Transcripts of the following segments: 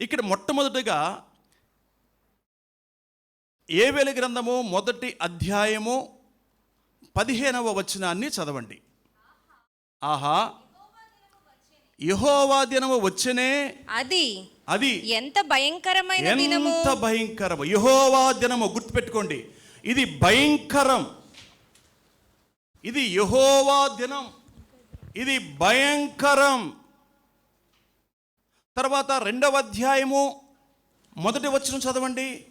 ఇక్కడ మొట్టమొదటిగా ఏవేల గ్రంథము మొదటి అధ్యాయము పదిహేనవ వచనాన్ని చదవండి. ఆహా. యహోవా దినము వచ్చనే అది. అది. ఎంత భయంకరమైన దినము? ఎంత భయంకరం యహోవా దినము గుర్తుపెట్టుకోండి. ఇది భయంకరం. ఇది యహోవా దినం. ఇది భయంకరం. తర్వాత రెండవ అధ్యాయము మొదటి వచనం చదవండి.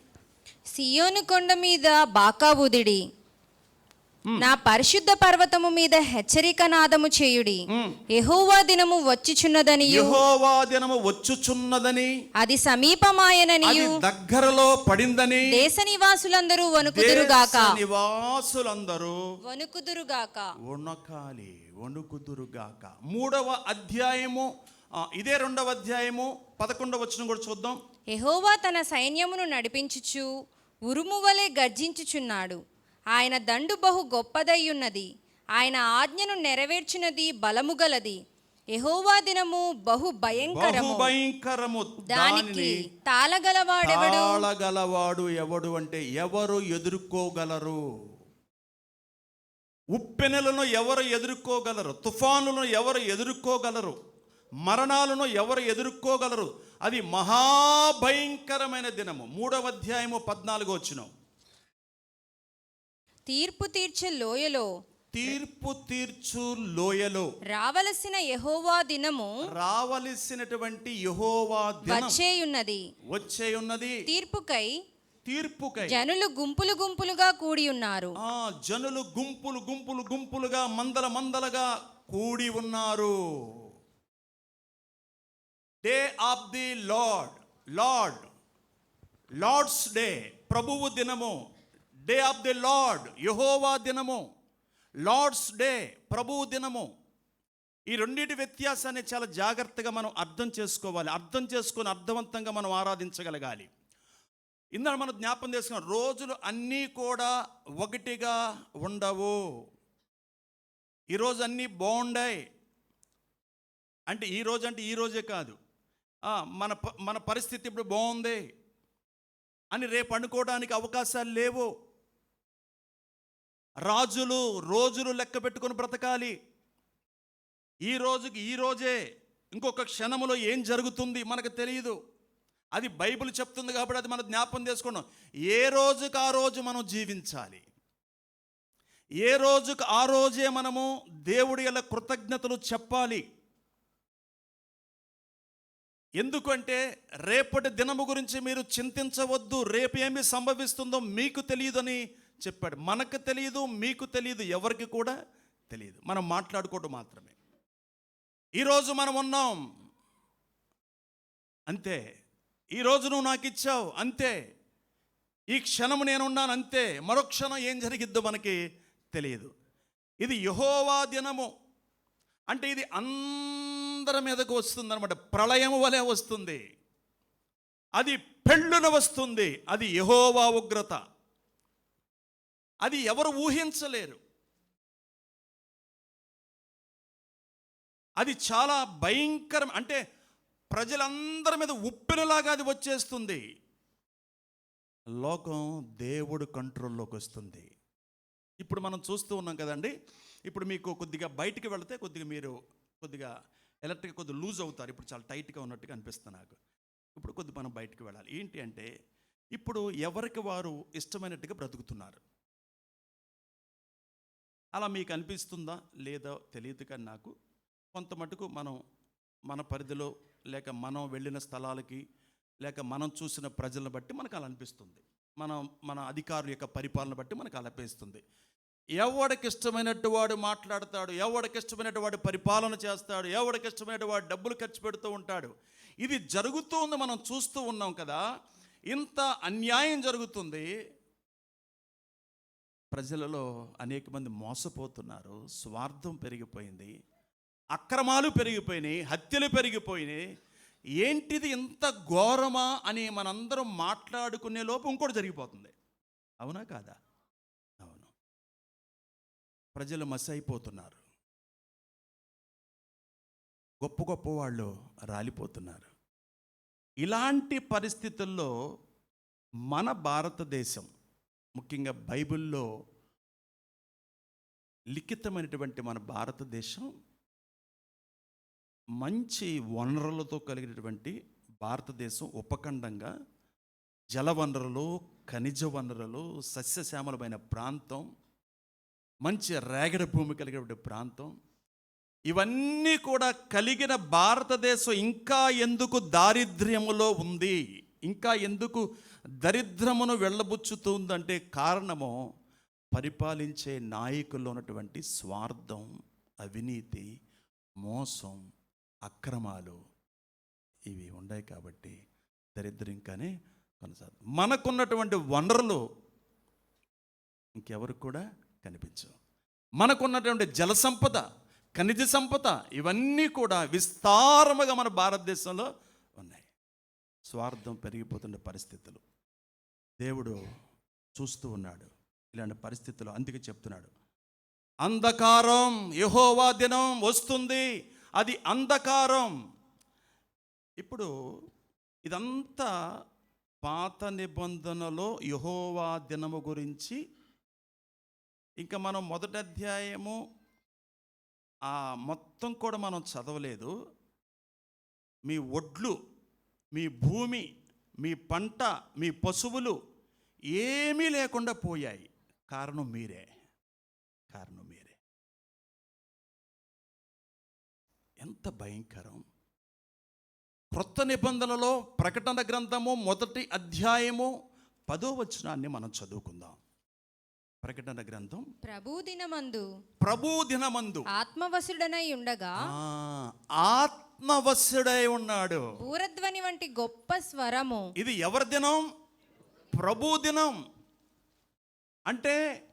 సియోను కొండ మీద బాకా ఊదిడి. నా పరిశుద్ధ పర్వతము మీద హెచ్చరిక నాదము చేయుడి. యెహోవా దినము వచ్చుచున్నదనియు. యహోవా దినము వచ్చుచున్నదని. అది సమీపమాయననియు. అది దగ్గరలో పడిందని. దేశ నివాసులందరూ వణుకుదురుగాక. నివాసులందరూ వణుకుదురుగాక. వణకాలి వణుకుదురుగాక. మూడవ అధ్యాయము ఇదే రెండవ అధ్యాయము పదకొండవ వచనం కూడా చూద్దాం. యెహోవా తన సైన్యమును నడిపించుచు ఉరుము వలె గర్జించుచున్నాడు. ఆయన దండు బహు గొప్పదయ్యున్నది. ఆయన ఆజ్ఞను నెరవేర్చినది బలము గలది. యెహోవా దినము బహు భయంకరము. భయంకరము. దానికి తాళగలవాడెవడు? తాళగలవాడు ఎవడు అంటే ఎవరు ఎదుర్కోగలరు? ఉప్పెనలను ఎవరు ఎదుర్కోగలరు? తుఫానులను ఎవరు ఎదుర్కోగలరు? మరణాలను ఎవరు ఎదుర్కోగలరు? అది మహాభయంకరమైన దినము. మూడవ అధ్యాయము పద్నాలుగు వచ్చినాం తీర్పు తీర్చే లోయలో తీర్పు తీర్చు లోయలో రావలసిన యెహోవా దినము రావలసినటువంటి యహోవా వచ్చేయున్నది. వచ్చే ఉన్నది తీర్పుకై తీర్పుకై జనులు గుంపులు గుంపులుగా కూడి ఉన్నారు ఆ జనులు గుంపులు గుంపులు గుంపులుగా మందల మందలుగా కూడి ఉన్నారు. Day of the lord lord lord's day ప్రభువు దినము డే ఆఫ్ ది లార్డ్ యహోవా దినము లార్డ్స్ డే ప్రభువు దినము ఈ రెండింటి వ్యత్యాసాన్ని చాలా జాగ్రత్తగా మనం అర్థం చేసుకోవాలి అర్థం చేసుకొని అర్థవంతంగా మనం ఆరాధించగలగాలి. ఇందులో మనం జ్ఞాపం చేసుకున్న రోజులు అన్నీ కూడా ఒకటిగా ఉండవు. ఈరోజు అన్నీ బాగుండాయి. అంటే ఈ రోజు అంటే ఈ రోజే కాదు. మన ప- మన పరిస్థితి ఇప్పుడు బాగుంది అని రేపు అనుకోవడానికి అవకాశాలు లేవు. రాజులు రోజులు లెక్క పెట్టుకొని బ్రతకాలి. ఈ రోజుకి ఈ రోజే ఇంకొక క్షణములో ఏం జరుగుతుంది మనకు తెలియదు అది బైబిల్ చెప్తుంది కాబట్టి అది మనం జ్ఞాపం చేసుకున్నాం. ఏ రోజుకి ఆ రోజు మనం జీవించాలి? ఏ రోజుకు ఆ రోజే మనము దేవుడి ఎలా కృతజ్ఞతలు చెప్పాలి? ఎందుకంటే రేపటి దినము గురించి మీరు చింతించవద్దు రేపు ఏమి సంభవిస్తుందో మీకు తెలియదని చెప్పాడు. మనకు తెలియదు మీకు తెలియదు ఎవరికి కూడా తెలియదు. మనం మాట్లాడుకోవడం మాత్రమే. ఈరోజు మనం ఉన్నాం. అంతే. ఈరోజు నువ్వు నాకు ఇచ్చావు. అంతే. ఈ క్షణము నేనున్నాను. అంతే. మరో క్షణం ఏం జరిగిద్దో మనకి తెలియదు. ఇది యహోవా దినము. అంటే ఇది అందరి మీదకు వస్తుంది అనమాట ప్రళయం వలె వస్తుంది. అది పెళ్ళున వస్తుంది. అది యహోవా ఉగ్రత. అది ఎవరు ఊహించలేరు. అది చాలా భయంకరం అంటే ప్రజలందరి మీద ఉప్పెనలాగా అది వచ్చేస్తుంది. లోకం దేవుడు కంట్రోల్లోకి వస్తుంది. ఇప్పుడు మనం చూస్తూ ఉన్నాం కదండి. ఇప్పుడు మీకు కొద్దిగా బయటికి వెళితే కొద్దిగా మీరు కొద్దిగా ఎలక్ట్రిక్ కొద్దిగా లూజ్ అవుతారు. ఇప్పుడు చాలా టైట్గా ఉన్నట్టుగా అనిపిస్తుంది నాకు. ఇప్పుడు కొద్దిగా మనం బయటికి వెళ్ళాలి. ఏంటి అంటే ఇప్పుడు ఎవరికి వారు ఇష్టమైనట్టుగా బ్రతుకుతున్నారు? అలా మీకు అనిపిస్తుందా? లేదో తెలియదు కానీ నాకు. కొంత మటుకు మనం మన పరిధిలో లేక మనం వెళ్ళిన స్థలాలకి లేక మనం చూసిన ప్రజలను బట్టి మనకు అలా అనిపిస్తుంది. మనం మన అధికారుల యొక్క పరిపాలన బట్టి మనకు అలా అనిపిస్తుంది. ఎవడికి ఇష్టమైనట్టు వాడు మాట్లాడతాడు ఎవడికి ఇష్టమైనట్టు వాడు పరిపాలన చేస్తాడు ఎవడికి ఇష్టమైనట్టు వాడు డబ్బులు ఖర్చు పెడుతూ ఉంటాడు. ఇది జరుగుతూ ఉంది మనం చూస్తూ ఉన్నాం కదా. ఇంత అన్యాయం జరుగుతుంది. ప్రజలలో అనేక మంది మోసపోతున్నారు స్వార్థం పెరిగిపోయింది అక్రమాలు పెరిగిపోయినాయి హత్యలు పెరిగిపోయినాయి. ఏంటిది ఇంత ఘోరమా అని మనందరం మాట్లాడుకునే లోపు ఇంకోటి జరిగిపోతుంది. అవునా కాదా? ప్రజలు మస్ అయిపోతున్నారు గొప్ప గొప్ప వాళ్ళు రాలిపోతున్నారు. ఇలాంటి పరిస్థితుల్లో మన భారతదేశం ముఖ్యంగా బైబిల్లో లిఖితమైనటువంటి మన భారతదేశం మంచి వనరులతో కలిగినటువంటి భారతదేశం ఉపఖండంగా జల వనరులు ఖనిజ వనరులు సస్యశ్యామలమైన ప్రాంతం మంచి రేగడ భూమి కలిగినటువంటి ప్రాంతం. ఇవన్నీ కూడా కలిగిన భారతదేశం ఇంకా ఎందుకు దారిద్ర్యములో ఉంది? ఇంకా ఎందుకు దరిద్రమును వెళ్ళబుచ్చుతుందంటే కారణము పరిపాలించే నాయకుల్లో ఉన్నటువంటి స్వార్థం అవినీతి మోసం అక్రమాలు ఇవి ఉన్నాయి కాబట్టి దరిద్రం ఇంకానే మనకున్నటువంటి వనరులు ఇంకెవరికి కూడా కనిపించవు మనకున్నటువంటి జల సంపద ఖనిజ సంపద ఇవన్నీ కూడా విస్తారముగా మన భారతదేశంలో ఉన్నాయి. స్వార్థం పెరిగిపోతున్న పరిస్థితులు. దేవుడు చూస్తూ ఉన్నాడు. ఇలాంటి పరిస్థితులు అందుకే చెప్తున్నాడు. అంధకారం యహోవా దినం వస్తుంది. అది అంధకారం. ఇప్పుడు ఇదంతా పాత నిబంధనలో యహోవా దినము గురించి ఇంకా మనం మొదటి అధ్యాయము ఆ మొత్తం కూడా మనం చదవలేదు. మీ ఒడ్లు మీ భూమి మీ పంట మీ పశువులు ఏమీ లేకుండా పోయాయి. కారణం మీరే. కారణం మీరే. ఎంత భయంకరం. క్రొత్త నిబంధనలో ప్రకటన గ్రంథము మొదటి అధ్యాయము పదో వచనాన్ని మనం చదువుకుందాం. ప్రకటన గ్రంథం. ప్రభు దినమందు ప్రభు దినమందు ఆత్మవసుడనై ఉండగా ఆ, ఆత్మవశుడై ఉన్నాడు. బూరధ్వని వంటి గొప్ప స్వరము. ఇది ఎవరి దినం? ప్రభు దినం అంటే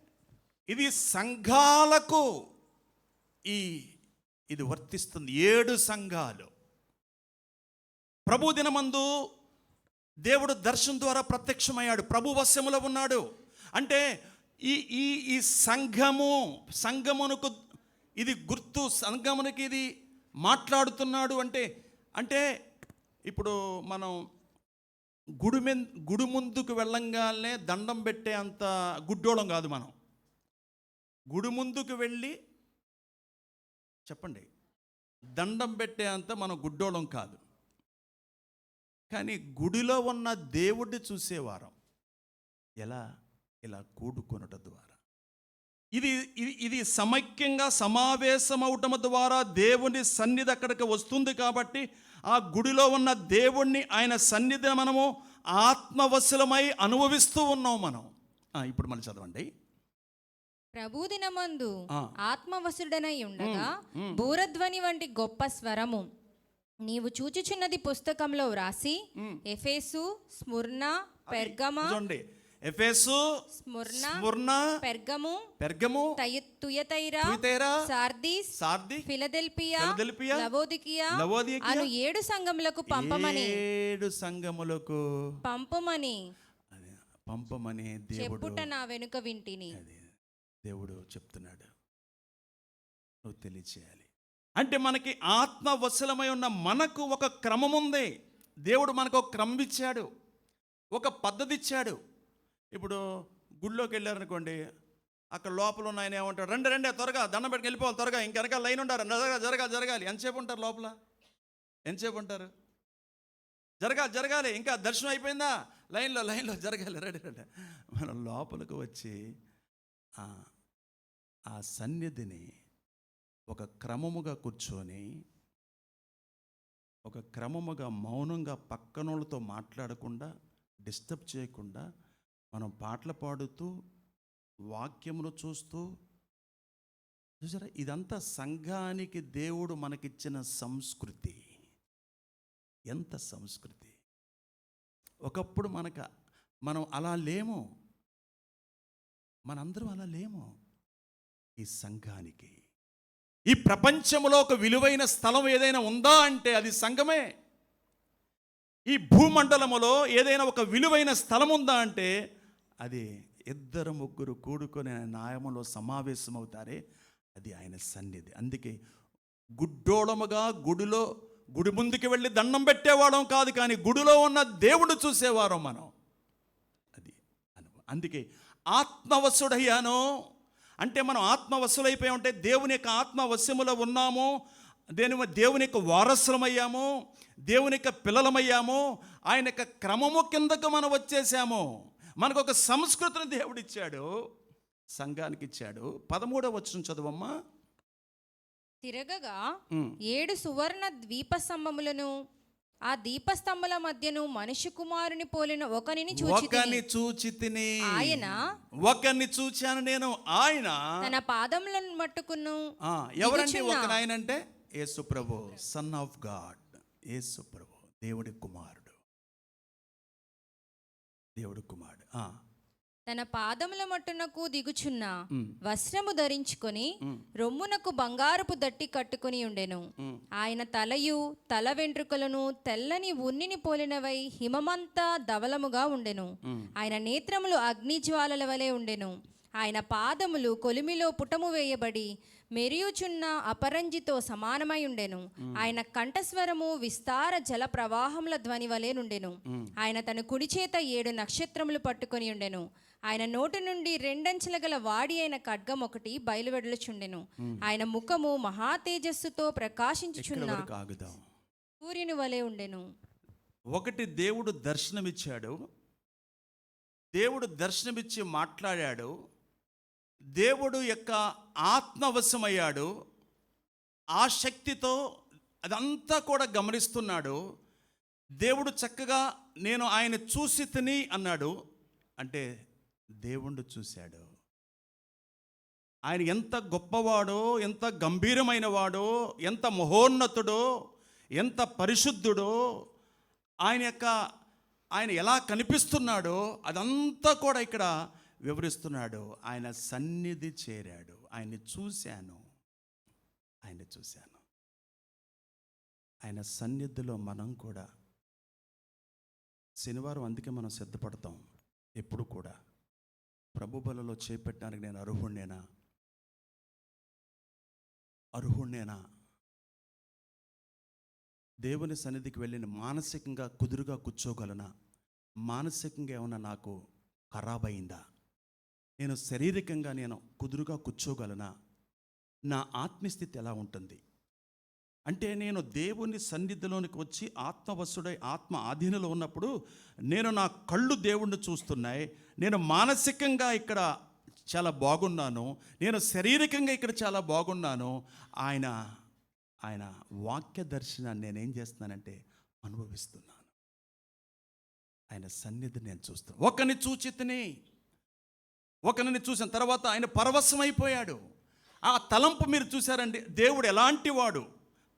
ఇది సంఘాలకు ఈ ఇది వర్తిస్తుంది. ఏడు సంఘాలు. ప్రభు దినమందు దేవుడు దర్శనం ద్వారా ప్రత్యక్షమయ్యాడు. ప్రభు వశ్యములో ఉన్నాడు. అంటే ఈ ఈ ఈ సంఘము సంఘమునకు ఇది గుర్తు సంఘమునికి ఇది మాట్లాడుతున్నాడు అంటే అంటే ఇప్పుడు మనం గుడి గుడి ముందుకు వెళ్ళంగానే దండం పెట్టే అంత గుడ్డోళం కాదు మనం. గుడి ముందుకు వెళ్ళి చెప్పండి దండం పెట్టే అంత మనం గుడ్డోళం కాదు. కానీ గుడిలో ఉన్న దేవుడిని చూసేవారం. ఎలా? ఇలా కూడుకొనుట ద్వారా. ఇది ఇది సమైక్యంగా సమావేశమవటం ద్వారా దేవుని సన్నిధి అక్కడికి వస్తుంది కాబట్టి ఆ గుడిలో ఉన్న దేవుణ్ణి ఆయన సన్నిధిని మనము ఆత్మవశలమై అనుభవిస్తూ ఉన్నాం మనం. ఇప్పుడు మళ్ళీ చదవండి. ప్రభు దినమందు. ఆత్మవసుడనై ఉండగా బూరధ్వని వంటి గొప్ప స్వరము. నీవు చూచుచున్నది పుస్తకంలో వ్రాసి Ephesus Smyrna Pergamum Ephesus Smyrna Smyrna Pergamum Pergamum తయ- Thyatira Thyatira, Sardis Sardis Philadelphia Philadelphia, Laodicea Laodicea, అను ఏడు సంఘములకు పంపమని. ఏడు సంఘములకు పంపమని. పంపమని దేవుడు చెప్పుట నా వెనుక వింటిని. దేవుడు చెప్తున్నాడు. నువ్వు తెలియచేయాలి. అంటే మనకి ఆత్మ వశలమై ఉన్న మనకు ఒక క్రమం ఉంది దేవుడు మనకు ఒక క్రమం ఇచ్చాడు ఒక పద్ధతి ఇచ్చాడు ఇప్పుడు గుళ్ళోకి వెళ్ళారనుకోండి అక్కడ లోపల ఉన్న ఆయన ఏమంటాడు రెండు రెండే త్వరగా దండం పెట్టుకు వెళ్ళిపోవాలి త్వరగా ఇంకెనక లైన్ ఉండారు జరగాలి జరగాలి జరగాలి. ఎంతసేపు ఉంటారు లోపల? ఎంతసేపు ఉంటారు? జరగాలి జరగాలి ఇంకా దర్శనం అయిపోయిందా? లైన్లో లైన్లో జరగాలి రెడీ రెడీ. మనం లోపలికి వచ్చి ఆ సన్నిధిని ఒక క్రమముగా కూర్చొని ఒక క్రమముగా మౌనంగా పక్కనోళ్ళతో మాట్లాడకుండా డిస్టర్బ్ చేయకుండా మనం పాటలు పాడుతూ వాక్యమును చూస్తూ చూసారా? ఇదంతా సంఘానికి దేవుడు మనకిచ్చిన సంస్కృతి. ఎంత సంస్కృతి. ఒకప్పుడు మనకు మనం అలా లేము. మనందరం అలా లేము. ఈ సంఘానికి. ఈ ప్రపంచంలో ఒక విలువైన స్థలం ఏదైనా ఉందా అంటే అది సంఘమే. ఈ భూమండలములో ఏదైనా ఒక విలువైన స్థలం ఉందా అంటే అది ఇద్దరు ముగ్గురు కూడుకొని న్యాయంలో సమావేశమవుతారే అది ఆయన సన్నిధి. అందుకే గుడ్డోళముగా గుడిలో గుడి ముందుకు వెళ్ళి దండం పెట్టేవాడం కాదు కానీ గుడిలో ఉన్న దేవుడు చూసేవారం మనం. అది అనుభవం. అందుకే ఆత్మవశుడయ్యాను అంటే మనం ఆత్మవశులైపోయి ఉంటే దేవుని యొక్క ఆత్మవశ్యములో ఉన్నాము దేని దేవుని యొక్క వారసులమయ్యాము దేవుని యొక్క పిల్లలమయ్యాము ఆయన యొక్క క్రమము కిందకు మనం వచ్చేసాము మనకు ఒక సంస్కృతిని దేవుడిచ్చాడు సంఘానికి ఇచ్చాడు పదమూడవ వచ్చిన చదువమ్మా. తిరగగా. ఏడు సువర్ణ ద్వీపస్తంభములను ఆ దీపస్తంభముల మధ్యను మనుష్య కుమారుని పోలిన ఒకనిని చూచి ఒకరిని చూచి తిని ఆయన ఒకరిని చూచాను నేను ఆయన తన పాదములను మట్టుకును ఎవరండి ఒక ఆయన అంటే యేసు ప్రభు సన్ ఆఫ్ గాడ్ యేసు ప్రభు దేవుడి కుమారుడు. దేవుడి కుమారుడు. తన పాదముల మట్టునకు దిగుచున్న వస్త్రము ధరించుకొని రొమ్మునకు బంగారపు దట్టి కట్టుకుని ఉండెను. ఆయన తలయు తల వెంట్రుకలను తెల్లని ఉన్నిని పోలినవై హిమమంతా ధవలముగా ఉండెను. ఆయన నేత్రములు అగ్ని జ్వాలల వలె ఉండెను. ఆయన పాదములు కొలిమిలో పుటము వేయబడి మెరియుచున్న అపరంజితో సమానమై ఉండెను. ఆయన కంఠస్వరము విస్తార జల ప్రవాహముల ధ్వని వలె నుండెను. ఆయన తన కుడి చేత ఏడు నక్షత్రములు పట్టుకొని ఉండెను. ఆయన నోటి నుండి రెండంచెల గల వాడి అయిన ఖడ్గం ఒకటి బయలువెడలుచుండెను. ఆయన ముఖము మహా తేజస్సుతో ప్రకాశించుచున్న సూర్యుని వలె ఉండెను. ఒకటి దేవుడు దర్శనమిచ్చాడు. దేవుడు దర్శనమిచ్చి మాట్లాడాడు. దేవుడు యొక్క ఆత్మవశమయ్యాడు. ఆ శక్తితో అదంతా కూడా గమనిస్తున్నాడు. దేవుడు చక్కగా నేను ఆయన చూసి తిని అన్నాడు. అంటే దేవుణ్ణి చూశాడు. ఆయన ఎంత గొప్పవాడో ఎంత గంభీరమైన వాడో ఎంత మహోన్నతుడో ఎంత పరిశుద్ధుడో ఆయన యొక్క ఆయన ఎలా కనిపిస్తున్నాడో అదంతా కూడా ఇక్కడ వివరిస్తున్నాడు. ఆయన సన్నిధి చేరాడు. ఆయన్ని చూశాను. ఆయన్ని చూశాను. ఆయన సన్నిధిలో మనం కూడా శనివారం అందుకే మనం సిద్ధపడతాం. ఎప్పుడు కూడా. ప్రభు బలలో చేపెట్టడానికి నేను అర్హుణ్ణేనా? అర్హుణ్ణేనా? దేవుని సన్నిధికి వెళ్ళిన మానసికంగా కుదురుగా కూర్చోగలనా? మానసికంగా ఏమైనా నాకు ఖరాబ్ అయిందా నేను శారీరకంగా నేను కుదురుగా కూర్చోగలనా? నా ఆత్మస్థితి ఎలా ఉంటుంది? అంటే నేను దేవుని సన్నిధిలోనికి వచ్చి ఆత్మవసుడై ఆత్మ ఆధీనంలో ఉన్నప్పుడు నేను నా కళ్ళు దేవుణ్ణి చూస్తున్నాయి నేను మానసికంగా ఇక్కడ చాలా బాగున్నాను నేను శారీరకంగా ఇక్కడ చాలా బాగున్నాను. ఆయన ఆయన వాక్య దర్శనాన్ని నేనేం చేస్తున్నానంటే అనుభవిస్తున్నాను. ఆయన సన్నిధి నేను చూస్తాను ఒకరిని చూచితిని ఒకరిని చూసిన తర్వాత ఆయన పరవశమైపోయాడు. ఆ తలంపు మీరు చూశారండి దేవుడు ఎలాంటి వాడు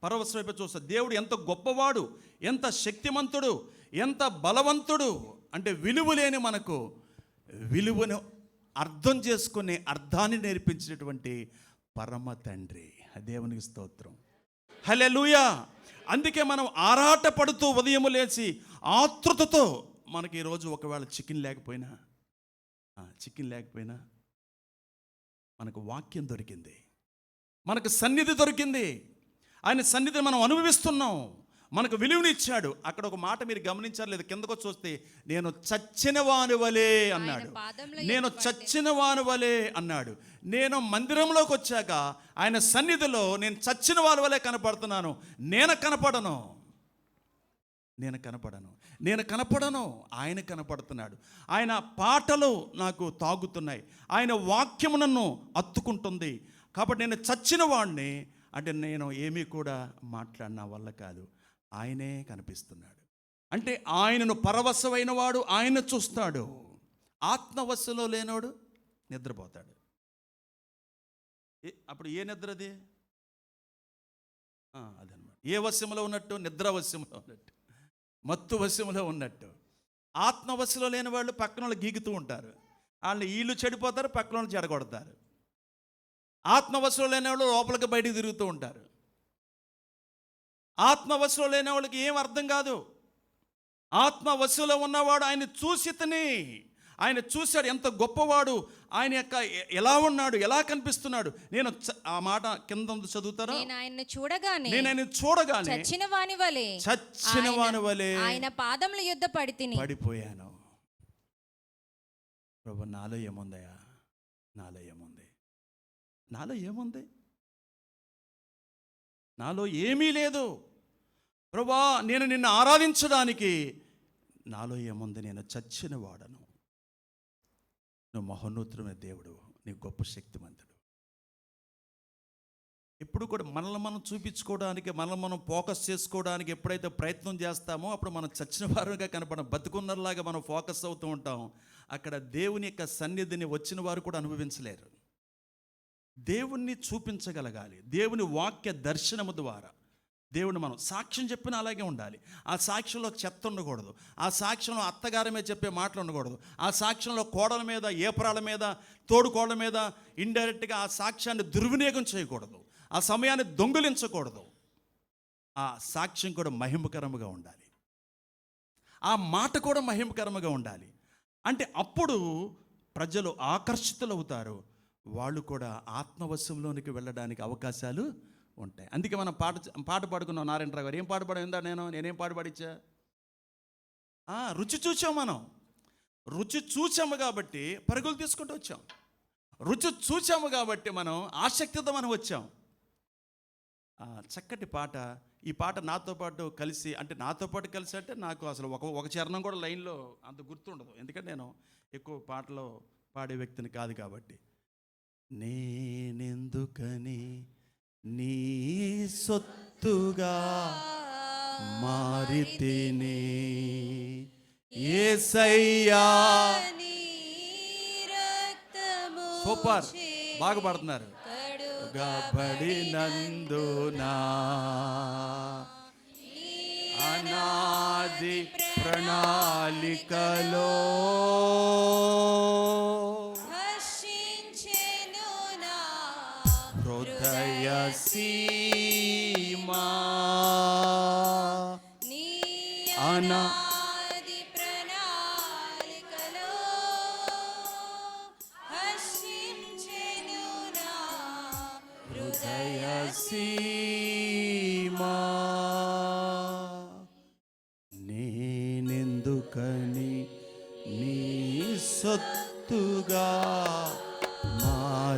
పరవశమైపోయి చూస్తారు దేవుడు ఎంత గొప్పవాడు ఎంత శక్తిమంతుడు ఎంత బలవంతుడు అంటే విలువ లేని మనకు విలువను అర్థం చేసుకునే అర్థాన్ని నేర్పించినటువంటి పరమ తండ్రి. దేవునికి స్తోత్రం. హలెలూయా అందుకే మనం ఆరాట పడుతూ ఉదయం లేచి ఆతృతతో మనకి ఈరోజు ఒకవేళ చికెన్ లేకపోయినా చికెన్ లేకపోయినా మనకు వాక్యం దొరికింది. మనకు సన్నిధి దొరికింది. ఆయన సన్నిధిని మనం అనుభవిస్తున్నాం. మనకు విలువనిచ్చాడు అక్కడ ఒక మాట మీరు గమనించారు లేదు కిందకు చూస్తే నేను చచ్చిన వాని వలే అన్నాడు. నేను చచ్చిన వాని వలే అన్నాడు. నేను మందిరంలోకి వచ్చాక ఆయన సన్నిధిలో నేను చచ్చిన వాని వలే కనపడుతున్నాను. నేను కనపడను. నేను కనపడను. నేను కనపడను ఆయన కనపడుతున్నాడు. ఆయన పాటలు నాకు తాగుతున్నాయి. ఆయన వాక్యము నన్ను అత్తుకుంటుంది. కాబట్టి నేను చచ్చిన వాడిని అంటే నేను ఏమీ కూడా మాట్లాడిన వల్ల కాదు. ఆయనే కనిపిస్తున్నాడు. అంటే ఆయనను పరవశమైన వాడు ఆయన చూస్తాడు. ఆత్మవశలో లేనోడు నిద్రపోతాడు. అప్పుడు ఏ నిద్రది అదనమాట ఏ వశ్యంలో ఉన్నట్టు? నిద్ర ఉన్నట్టు. మత్తు వశ్యములో ఉన్నట్టు. ఆత్మవశలో లేని వాళ్ళు పక్కన వాళ్ళు గీగుతూ ఉంటారు. వాళ్ళు వీళ్ళు చెడిపోతారు పక్కన వాళ్ళు చెడగొడతారు. ఆత్మవశలో లేని వాళ్ళు లోపలికి బయటికి తిరుగుతూ ఉంటారు. ఆత్మవశలో లేని వాళ్ళకి ఏం అర్థం కాదు? ఆత్మవశలో ఉన్నవాడు ఆయన చూసి తిని ఆయన చూశాడు ఎంత గొప్పవాడు ఆయన యొక్క ఎలా ఉన్నాడు ఎలా కనిపిస్తున్నాడు. నేను ఆ మాట కింద చదువుతారా? నేను ఆయన్ను చూడగానే నేను ఆయన చూడగానే చచ్చిన వాని వలె చచ్చిన వాని వలె ఆయన పాదముల యుద్ధ పడి తిని పడిపోయాను. ప్రభు నాలో ఏముందయ్యా? నాలో ఏముంది? నాలో ఏముంది? నాలో ఏమీ లేదు. ప్రభా నేను నిన్ను ఆరాధించడానికి నాలో ఏముంది? నేను చచ్చిన వాడను. నువ్వు మహోన్నతమైన దేవుడు నీ గొప్ప శక్తిమంతుడు. ఎప్పుడు కూడా మనల్ని మనం చూపించుకోవడానికి మనల్ని మనం ఫోకస్ చేసుకోవడానికి ఎప్పుడైతే ప్రయత్నం చేస్తామో అప్పుడు మనం చచ్చిన వారుగా కనపడం బతుకున్నలాగా మనం ఫోకస్ అవుతూ ఉంటాం. అక్కడ దేవుని యొక్క సన్నిధిని వచ్చిన వారు కూడా అనుభవించలేరు. దేవుణ్ణి చూపించగలగాలి. దేవుని వాక్య దర్శనము ద్వారా. దేవుని మనం సాక్ష్యం చెప్పిన అలాగే ఉండాలి. ఆ సాక్ష్యంలో చెత్త ఉండకూడదు. ఆ సాక్ష్యంలో అత్తగారి మీద చెప్పే మాటలు ఉండకూడదు. ఆ సాక్ష్యంలో కోడల మీద ఏపరాల మీద తోడు కోడల మీద ఇండైరెక్ట్గా ఆ సాక్ష్యాన్ని దుర్వినియోగం చేయకూడదు. ఆ సమయాన్ని దొంగిలించకూడదు. ఆ సాక్ష్యం కూడా మహిమకరముగా ఉండాలి. ఆ మాట కూడా మహిమకరముగా ఉండాలి. అంటే అప్పుడు ప్రజలు ఆకర్షితులవుతారు. వాళ్ళు కూడా ఆత్మవశంలోనికి వెళ్ళడానికి అవకాశాలు ఉంటాయి. అందుకే మనం పాట పాట పాడుకున్నాం నారాయణరావు గారు. ఏం పాట పాడిందా నేను? నేనేం పాట పాడిచ్చా? ఆ, రుచి చూసాం మనం. రుచి చూసాము కాబట్టి పరుగులు తీసుకుంటూ వచ్చాం. రుచి చూసాము కాబట్టి మనం ఆసక్తితో మనం వచ్చాం. చక్కటి పాట. ఈ పాట నాతో పాటు కలిసి అంటే నాతో పాటు కలిసి అంటే నాకు అసలు ఒక ఒక చరణం కూడా లైన్లో అంత గుర్తుండదు. ఎందుకంటే నేను ఎక్కువ పాటలో పాడే వ్యక్తిని కాదు కాబట్టి. నేనెందుకని నీ సొత్తుగా మారితేనే. ఏసయ్యా. సూపర్. చే బాగా గబడినందునా అనాది ప్రణాళికలో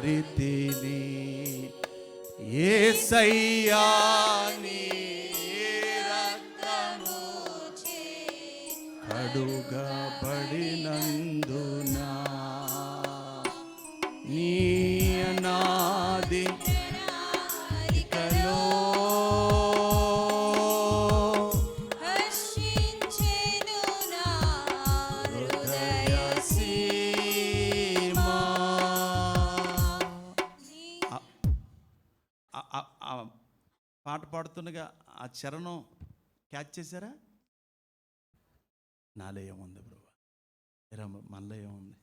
మారితిని. ఏసయ్యా ఆ చరణం క్యాచ్ చేశారా? నాలో ఏముంది బ్రో? ఎరా మనలో ఏముంది?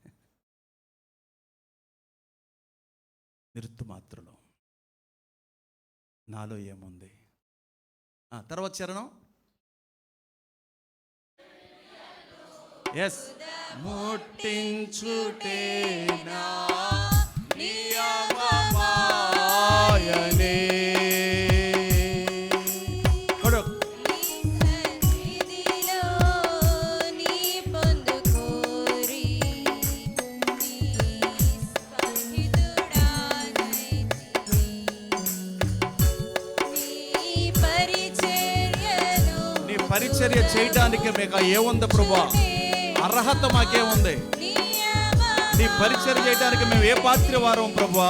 నిరుత్తు మాత్రలో. నాలో ఏముంది? ఆ, తర్వాత చరణం. ఎస్ ముట్టించుటేనా? పరిచర్య చేయడానికి మీకు ఏముంది ప్రభా? అర్హత మాకేముంది నీ పరిచర్య చేయడానికి మేము ఏ పాత్ర వారం ప్రభా?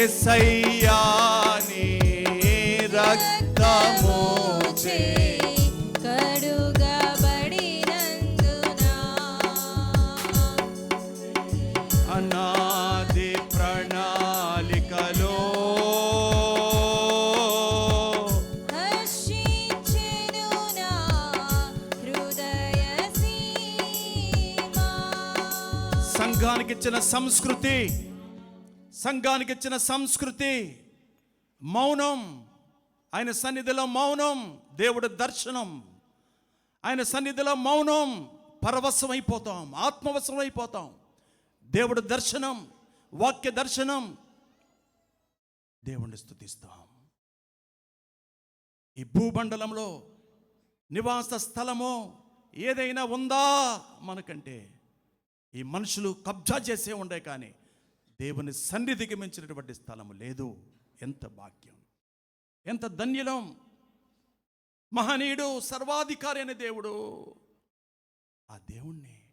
ఏసయ్యాని రక్తము చే అనాది ప్రణాళికలో సంఘానికి ఇచ్చిన సంస్కృతి సంఘానికి ఇచ్చిన సంస్కృతి మౌనం ఆయన సన్నిధిలో మౌనం దేవుడి దర్శనం. ఆయన సన్నిధిలో మౌనం పరవశం అయిపోతాం ఆత్మవశం అయిపోతాం దేవుడి దర్శనం వాక్య దర్శనం దేవుణ్ణి స్తుతిస్తాం. ఈ భూమండలంలో నివాస స్థలము ఏదైనా ఉందా? మనకంటే ఈ మనుషులు కబ్జా చేసే ఉండే కానీ దేవుని సన్నిధికి మించినటువంటి స్థలము లేదు. ఎంత భాగ్యం. ఎంత ధన్యులం. మహనీయుడు సర్వాధికారి అనే దేవుడు. ఆ దేవుణ్ణి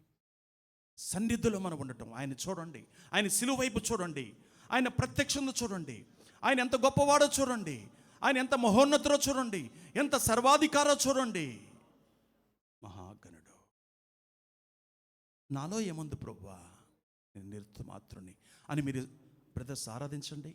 సన్నిధిలో మనం ఉండటం. ఆయన చూడండి. ఆయన సిలువ వైపు చూడండి. ఆయన ప్రత్యక్షంగా చూడండి. ఆయన ఎంత గొప్పవాడో చూడండి. ఆయన ఎంత మహోన్నతుడో చూడండి. ఎంత సర్వాధికారో చూడండి. మహాగణుడు. నాలో ఏముంది ప్రభువా? నేను నిరుతమాత్రుని అని మీరు బ్రదర్స్ ఆరాధించండి.